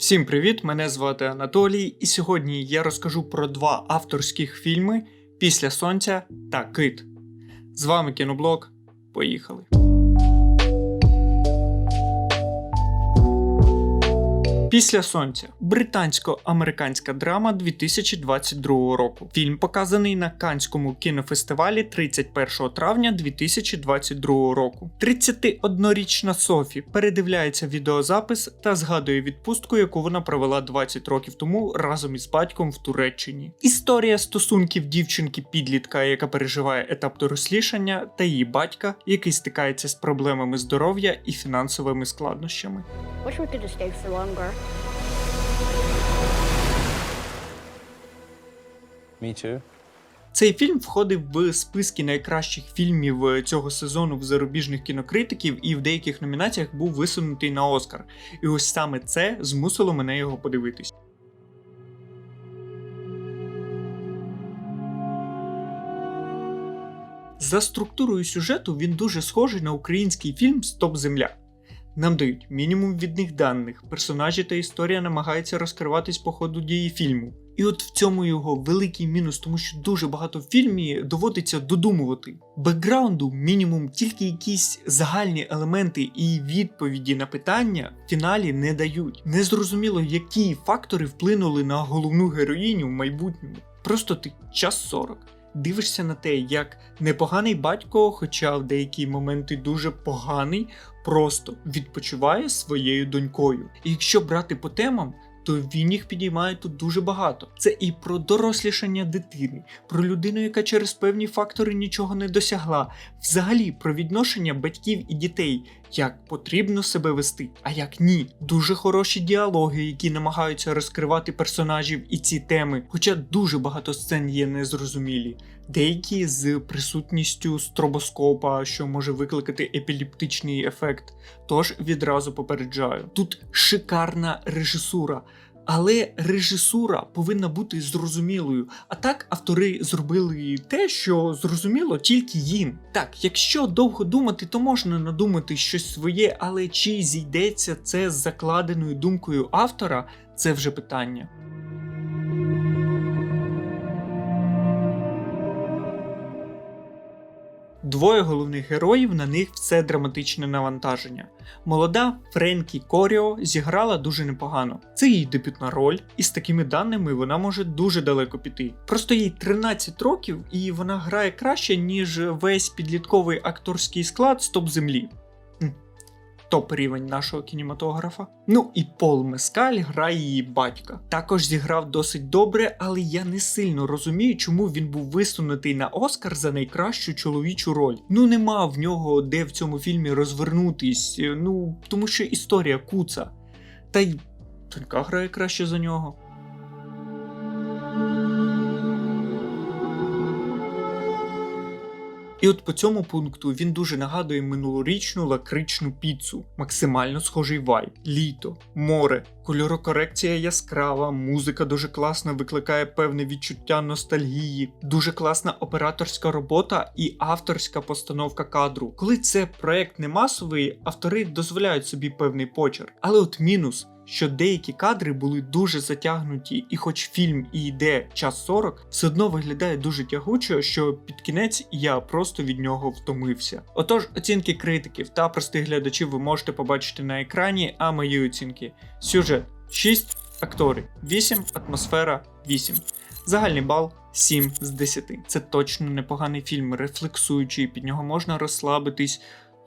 Всім привіт! Мене звати Анатолій, і сьогодні я розкажу про два авторських фільми Після Сонця та Кит. З вами кіноблог. Поїхали! Після сонця британсько-американська драма 2022 року. Фільм показаний на Канському кінофестивалі 31 травня 2022 року. 31-річна Софі передивляється відеозапис та згадує відпустку, яку вона провела 20 років тому разом із батьком в Туреччині. Історія стосунків дівчинки-підлітка, яка переживає етап дорослішання, та її батька, який стикається з проблемами здоров'я і фінансовими складнощами. Wish we could have stayed for longer. Me too. Цей фільм входив в списки найкращих фільмів е, цього сезону в зарубіжних кінокритиків і в деяких номінаціях був висунутий на Оскар. І ось саме це змусило мене його подивитись. За структурою сюжету він дуже схожий на український фільм Стоп Земля. Нам дають мінімум відних даних, персонажі та історія намагаються розкриватись по ходу дії фільму. І от в цьому його великий мінус, тому що дуже багато в фільмі доводиться додумувати. Бекграунду мінімум тільки якісь загальні елементи і відповіді на питання в фіналі не дають. Незрозуміло, які фактори вплинули на головну героїню в майбутньому. Просто ти час 40. Дивишся на те, як непоганий батько, хоча в деякі моменти дуже поганий, просто відпочиває своєю донькою. І якщо брати по темам, то він їх підіймає тут дуже багато. Це і про дорослішання дитини, про людину, яка через певні фактори нічого не досягла, взагалі про відношення батьків і дітей, як потрібно себе вести, а як ні. Дуже хороші діалоги, які намагаються розкривати персонажів і ці теми, хоча дуже багато сцен є незрозумілі. Деякі з присутністю стробоскопа, що може викликати епіліптичний ефект. Тож відразу попереджаю. Тут шикарна режисура. Але режисура повинна бути зрозумілою. А так автори зробили те, що зрозуміло тільки їм. Так, якщо довго думати, то можна надумати щось своє, але чи зійдеться це з закладеною думкою автора, це вже питання. Двоє головних героїв на них все драматичне навантаження. Молода Френкі Коріо зіграла дуже непогано. Це її дебютна роль, і з такими даними вона може дуже далеко піти. Просто їй 13 років, і вона грає краще, ніж весь підлітковий акторський склад Стоп землі. Топ рівень нашого кінематографа. Ну і Пол Мескаль грає її батька. Також зіграв досить добре, але я не сильно розумію, чому він був висунутий на Оскар за найкращу чоловічу роль. Ну нема в нього де в цьому фільмі розвернутись, е, ну тому що історія куца. Та й донька грає краще за нього. І от по цьому пункту він дуже нагадує минулорічну лакричну піцу, максимально схожий вайб, літо, море, кольорокорекція яскрава, музика дуже класна, викликає певне відчуття ностальгії, дуже класна операторська робота і авторська постановка кадру. Коли це проект не масовий, автори дозволяють собі певний почерк. Але от мінус що деякі кадри були дуже затягнуті, і хоч фільм і йде час 40, все одно виглядає дуже тягуче, що під кінець я просто від нього втомився. Отож, оцінки критиків та простих глядачів ви можете побачити на екрані, а мої оцінки: сюжет 6, актори 8, атмосфера 8. Загальний бал 7 з 10. Це точно непоганий фільм, рефлексуючий, під нього можна розслабитись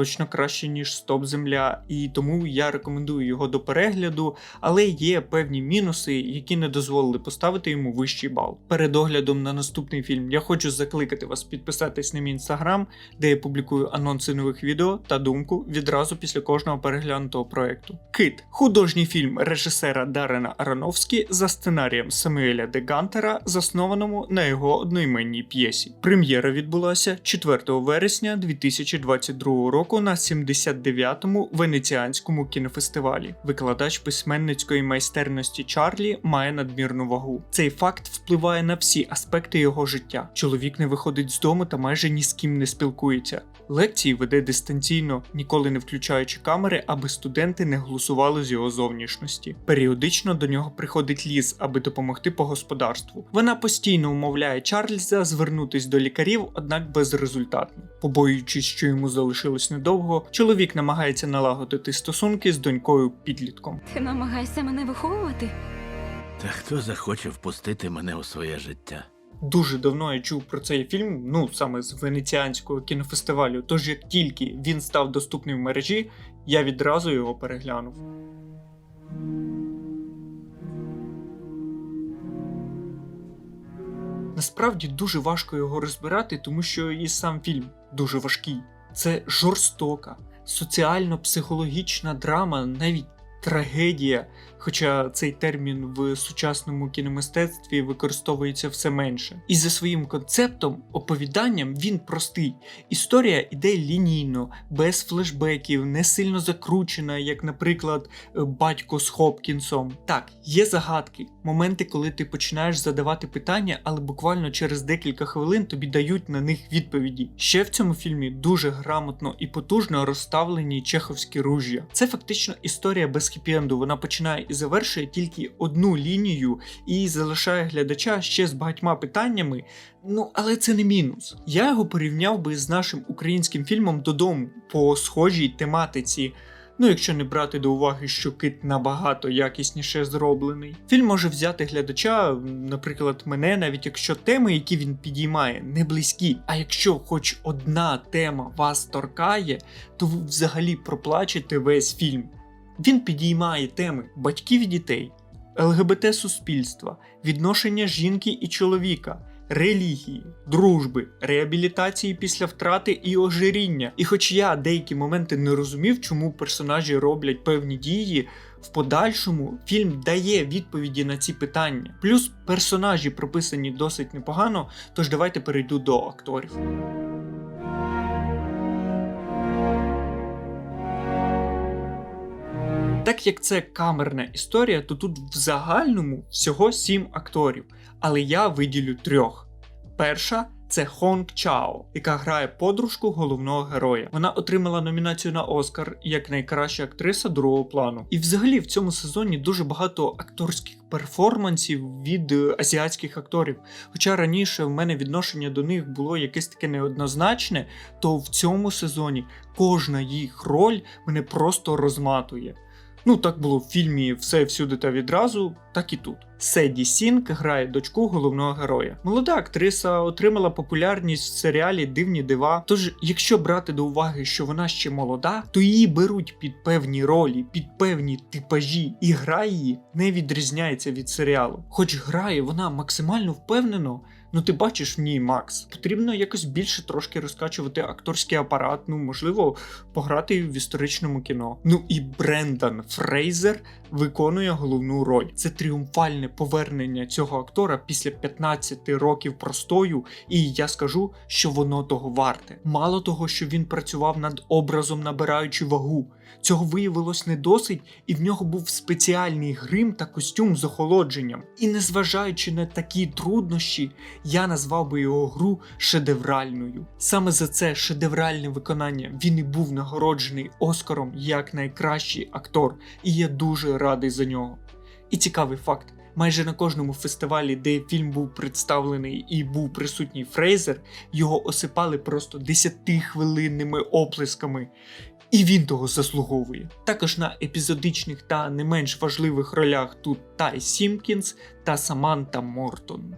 точно краще, ніж Стоп Земля, і тому я рекомендую його до перегляду, але є певні мінуси, які не дозволили поставити йому вищий бал. Перед оглядом на наступний фільм я хочу закликати вас підписатись на мій інстаграм, де я публікую анонси нових відео та думку відразу після кожного переглянутого проекту. Кит художній фільм режисера Дарена Аронофскі за сценарієм Самуеля де Гантера, заснованому на його одноіменній п'єсі. Прем'єра відбулася 4 вересня 2022 року року на 79-му венеціанському кінофестивалі. Викладач письменницької майстерності Чарлі має надмірну вагу. Цей факт впливає на всі аспекти його життя. Чоловік не виходить з дому та майже ні з ким не спілкується. Лекції веде дистанційно, ніколи не включаючи камери, аби студенти не глусували з його зовнішності. Періодично до нього приходить ліз, аби допомогти по господарству. Вона постійно умовляє Чарльза звернутись до лікарів, однак безрезультатно. Побоюючись, що йому залишилось недовго, чоловік намагається налагодити стосунки з донькою підлітком. Ти намагаєшся мене виховувати? Та хто захоче впустити мене у своє життя? Дуже давно я чув про цей фільм, ну саме з венеціанського кінофестивалю. Тож як тільки він став доступний в мережі, я відразу його переглянув. Насправді дуже важко його розбирати, тому що і сам фільм дуже важкий. Це жорстока, соціально-психологічна драма, навіть трагедія. Хоча цей термін в сучасному кіномистецтві використовується все менше. І за своїм концептом, оповіданням він простий. Історія іде лінійно, без флешбеків, не сильно закручена, як, наприклад, батько з Хопкінсом. Так, є загадки, моменти, коли ти починаєш задавати питання, але буквально через декілька хвилин тобі дають на них відповіді. Ще в цьому фільмі дуже грамотно і потужно розставлені чеховські ружжя. Це фактично історія без хіпі-енду. Вона починає і завершує тільки одну лінію і залишає глядача ще з багатьма питаннями. Ну, але це не мінус. Я його порівняв би з нашим українським фільмом додому по схожій тематиці. Ну, якщо не брати до уваги, що кит набагато якісніше зроблений. Фільм може взяти глядача, наприклад, мене, навіть якщо теми, які він підіймає, не близькі. А якщо хоч одна тема вас торкає, то ви взагалі проплачете весь фільм. Він підіймає теми батьків і дітей, ЛГБТ суспільства, відношення жінки і чоловіка, релігії, дружби, реабілітації після втрати і ожиріння. І хоч я деякі моменти не розумів, чому персонажі роблять певні дії, в подальшому фільм дає відповіді на ці питання. Плюс персонажі прописані досить непогано, тож давайте перейду до акторів. Так як це камерна історія, то тут в загальному всього сім акторів, але я виділю трьох. Перша це Хонг Чао, яка грає подружку головного героя. Вона отримала номінацію на Оскар як найкраща актриса другого плану. І взагалі в цьому сезоні дуже багато акторських перформансів від е, азіатських акторів. Хоча раніше в мене відношення до них було якесь таке неоднозначне, то в цьому сезоні кожна їх роль мене просто розматує. Ну, так було в фільмі Все всюди та відразу, так і тут. Седі Сінк грає дочку головного героя. Молода актриса отримала популярність в серіалі Дивні дива. Тож, якщо брати до уваги, що вона ще молода, то її беруть під певні ролі, під певні типажі, і гра її не відрізняється від серіалу. Хоч грає вона максимально впевнено. Ну, ти бачиш в ній Макс. Потрібно якось більше трошки розкачувати акторський апарат, ну можливо, пограти в історичному кіно. Ну і Брендан Фрейзер виконує головну роль. Це тріумфальне повернення цього актора після 15 років простою, і я скажу, що воно того варте. Мало того, що він працював над образом, набираючи вагу. Цього виявилось не досить, і в нього був спеціальний грим та костюм з охолодженням. І незважаючи на такі труднощі, я назвав би його гру шедевральною. Саме за це шедевральне виконання він і був нагороджений Оскаром як найкращий актор, і я дуже радий за нього. І цікавий факт. Майже на кожному фестивалі, де фільм був представлений і був присутній Фрейзер, його осипали просто 10-хвилинними оплесками. І він того заслуговує. Також на епізодичних та не менш важливих ролях тут Тай Сімкінс та Саманта Мортон.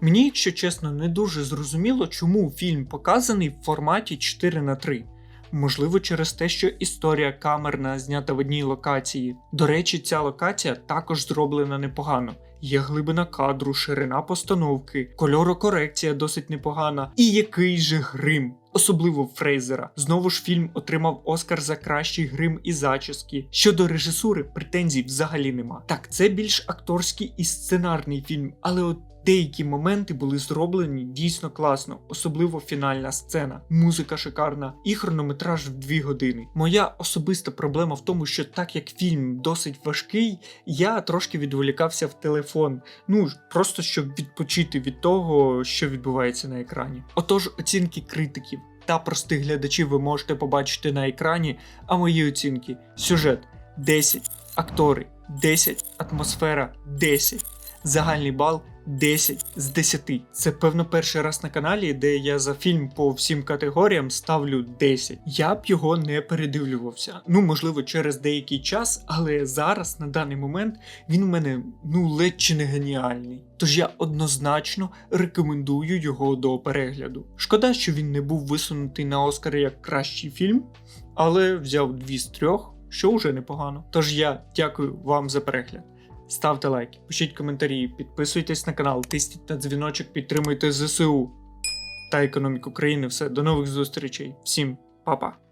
Мені, якщо чесно, не дуже зрозуміло, чому фільм показаний в форматі 4 на 3 Можливо, через те, що історія камерна знята в одній локації. До речі, ця локація також зроблена непогано. Є глибина кадру, ширина постановки, кольорокорекція досить непогана. І який же грим, особливо Фрейзера. Знову ж фільм отримав Оскар за кращий грим і зачіски. Щодо режисури, претензій взагалі нема. Так, це більш акторський і сценарний фільм, але от Деякі моменти були зроблені дійсно класно, особливо фінальна сцена, музика шикарна і хронометраж в 2 години. Моя особиста проблема в тому, що так як фільм досить важкий, я трошки відволікався в телефон. Ну просто щоб відпочити від того, що відбувається на екрані. Отож, оцінки критиків та простих глядачів ви можете побачити на екрані, а мої оцінки: сюжет 10, актори 10, атмосфера 10, загальний бал 10 з 10. Це певно перший раз на каналі, де я за фільм по всім категоріям ставлю 10. Я б його не передивлювався. Ну, можливо, через деякий час, але зараз, на даний момент, він у мене ну ледь чи не геніальний. Тож я однозначно рекомендую його до перегляду. Шкода, що він не був висунутий на Оскар як кращий фільм, але взяв дві з трьох, що вже непогано. Тож я дякую вам за перегляд. Ставте лайки, пишіть коментарі, підписуйтесь на канал, тисніть на дзвіночок, підтримуйте ЗСУ та економіку країни. Все, до нових зустрічей. Всім па-па.